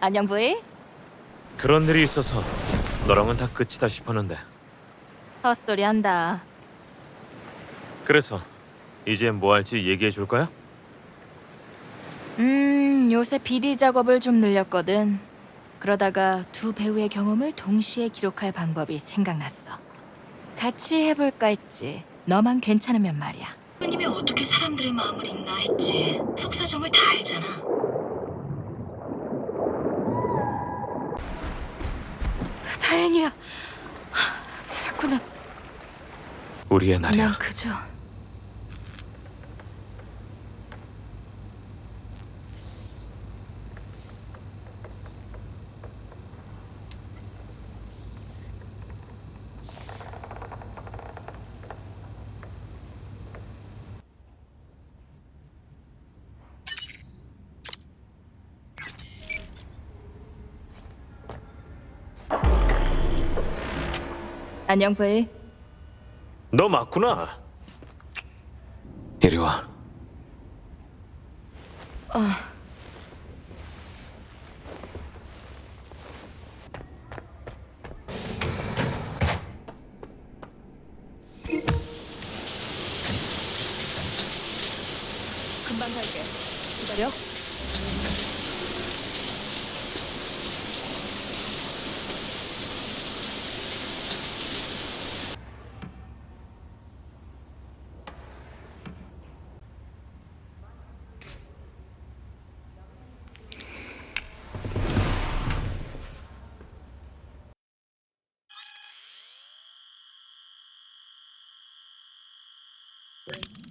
안녕 부인 그런 일이 있어서 너랑은 다 끝이다 싶었는데. 헛소리 한다. 그래서 이제 뭐 할지 얘기해 줄 거야? 음 요새 BD 작업을 좀 늘렸거든. 그러다가 두 배우의 경험을 동시에 기록할 방법이 생각났어. 같이 해볼까 했지. 너만 괜찮으면 말이야. 님이 어떻게 사람들의 마음을 읽나 했지. 속사정을 다 알잖아. 다행이야. 하, 살았구나. 우리의 날이야. 난 그저 안녕 부이. 너 맞구나. 이리 와. 금방 갈게. 기다려. Great.